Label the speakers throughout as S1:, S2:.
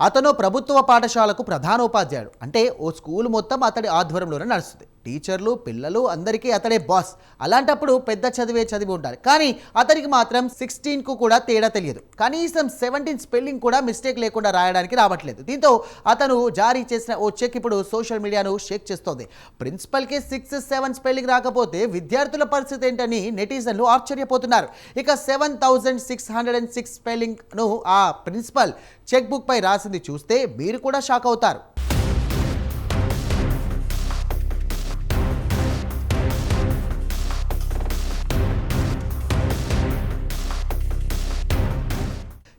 S1: అతను ప్రభుత్వ పాఠశాలకు ప్రధానోపాధ్యాయుడు. అంటే ఓ స్కూల్ మొత్తం అతడి ఆధ్వర్యంలోనే నడుస్తుంది. టీచర్లు పిల్లలు అందరికీ అతడే బాస్. అలాంటప్పుడు పెద్ద చదివే చదివి ఉంటారు కానీ అతనికి మాత్రం సిక్స్టీన్కు కూడా తేడా తెలియదు. కనీసం సెవెంటీన్ స్పెల్లింగ్ కూడా మిస్టేక్ లేకుండా రాయడానికి రావట్లేదు. దీంతో అతను జారీ చేసిన ఓ చెక్ ఇప్పుడు సోషల్ మీడియాను షేక్ చేస్తోంది. ప్రిన్సిపల్కి సిక్స్ సెవెన్ స్పెల్లింగ్ రాకపోతే విద్యార్థుల పరిస్థితి ఏంటని నెటిజన్లు ఆశ్చర్యపోతున్నారు. ఇక seven thousand six hundred and six స్పెల్లింగ్ను ఆ ప్రిన్సిపల్ చెక్ బుక్ పై రాసింది చూస్తే మీరు కూడా షాక్ అవుతారు.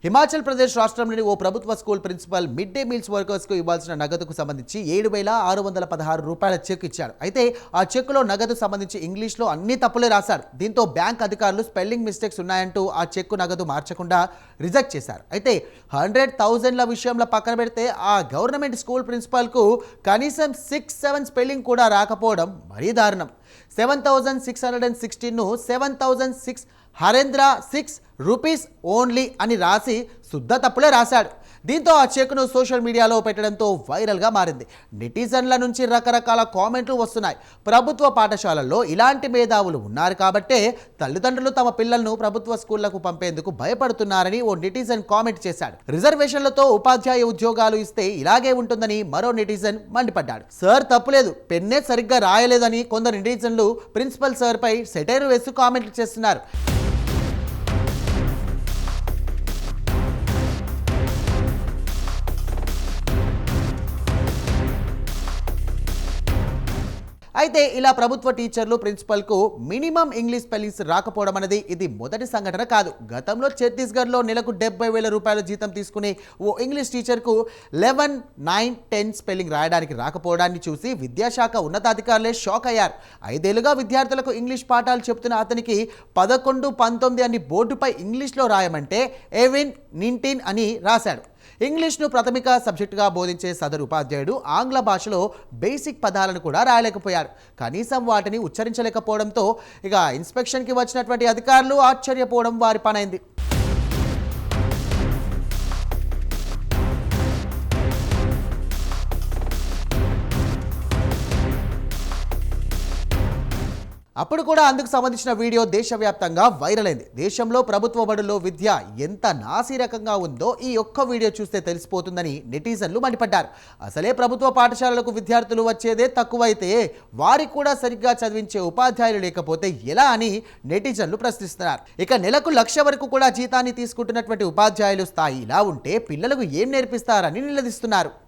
S1: హిమాచల్ ప్రదేశ్ రాష్ట్రంలోని ఓ ప్రభుత్వ school principal mid day meals వర్కర్స్కు ఇవ్వాల్సిన నగదుకు సంబంధించి ఏడు వేల ఆరు వందల పదహారు రూపాయల చెక్ ఇచ్చాడు అయితే ఆ చెక్కులో నగదు సంబంధించి ఇంగ్లీష్లో అన్ని తప్పులే రాశారు. దీంతో బ్యాంక్ అధికారులు స్పెల్లింగ్ మిస్టేక్స్ ఉన్నాయంటూ ఆ చెక్కు నగదు మార్చకుండా రిజెక్ట్ చేశారు. అయితే హండ్రెడ్ థౌజండ్ల విషయంలో పక్కన పెడితే ఆ గవర్నమెంట్ స్కూల్ ప్రిన్సిపాల్కు కనీసం సిక్స్ సెవెన్ స్పెల్లింగ్ కూడా రాకపోవడం మరీ దారుణం. Seven thousand six hundred and సిక్స్టీన్ను seven thousand six hundred six rupees only అని రాసి శుద్ధ తప్పులే రాశాడు. దీంతో ఆ చెక్ను సోషల్ మీడియాలో పెట్టడంతో వైరల్గా మారింది. నెటిజన్ల నుంచి రకరకాల కామెంట్లు వస్తున్నాయి. ప్రభుత్వ పాఠశాలల్లో ఇలాంటి మేధావులు ఉన్నారు కాబట్టే తల్లిదండ్రులు తమ పిల్లలను ప్రభుత్వ స్కూళ్ళకు పంపేందుకు భయపడుతున్నారని ఓ నెటిజన్ కామెంట్ చేశాడు. రిజర్వేషన్లతో ఉపాధ్యాయ ఉద్యోగాలు ఇస్తే ఇలాగే ఉంటుందని మరో నెటిజన్ మండిపడ్డాడు. సార్ తప్పులేదు. పెన్నే సరిగ్గా రాయలేదని కొందరు నెటిజన్లు ప్రిన్సిపల్ సార్పై సెటైర్ వేసి కామెంట్లు చేస్తున్నారు. అయితే ఇలా ప్రభుత్వ టీచర్లు ప్రిన్సిపల్కు మినిమం ఇంగ్లీష్ స్పెల్లింగ్స్ రాకపోవడం అనేది ఇది మొదటి సంఘటన కాదు. గతంలో ఛత్తీస్గఢ్లో నెలకు డెబ్బై వేల రూపాయల జీతం తీసుకునే ఓ ఇంగ్లీష్ టీచర్కు లెవెన్ నైన్ టెన్ స్పెల్లింగ్ రాయడానికి రాకపోవడాన్ని చూసి విద్యాశాఖ ఉన్నతాధికారులే షాక్ అయ్యారు. ఐదేళ్ళుగా విద్యార్థులకు ఇంగ్లీష్ పాఠాలు చెప్తున్న అతనికి పదకొండు పంతొమ్మిది అని బోర్డుపై ఇంగ్లీష్లో రాయమంటే ఎవిన్ నింటిన్ అని రాశాడు. ఇంగ్లీష్ను ప్రాథమిక సబ్జెక్టుగా బోధించే సదరు ఉపాధ్యాయుడు ఆంగ్ల భాషలో బేసిక్ పదాలను కూడా రాయలేకపోయారు. కనీసం వాటిని ఉచ్చరించలేకపోవడంతో ఇక ఇన్స్పెక్షన్కి వచ్చినటువంటి అధికారులు ఆశ్చర్యపోవడం వారి పనైంది. అప్పుడు కూడా అందుకు సంబంధించిన వీడియో దేశవ్యాప్తంగా వైరల్ అయింది. దేశంలో ప్రభుత్వ బడుల్లో విద్య ఎంత నాసిరకంగా ఉందో ఈ ఒక్క వీడియో చూస్తే తెలిసిపోతుందని నెటిజన్లు మండిపడ్డారు. అసలే ప్రభుత్వ పాఠశాలలకు విద్యార్థులు వచ్చేదే తక్కువైతే వారికి కూడా సరిగ్గా చదివించే ఉపాధ్యాయులు లేకపోతే ఎలా అని నెటిజన్లు ప్రశ్నిస్తున్నారు. ఇక నెలకు లక్ష వరకు కూడా జీతాన్ని తీసుకుంటున్నటువంటి ఉపాధ్యాయులు స్థాయి ఇలా ఉంటే పిల్లలకు ఏం నేర్పిస్తారని నిలదీస్తున్నారు.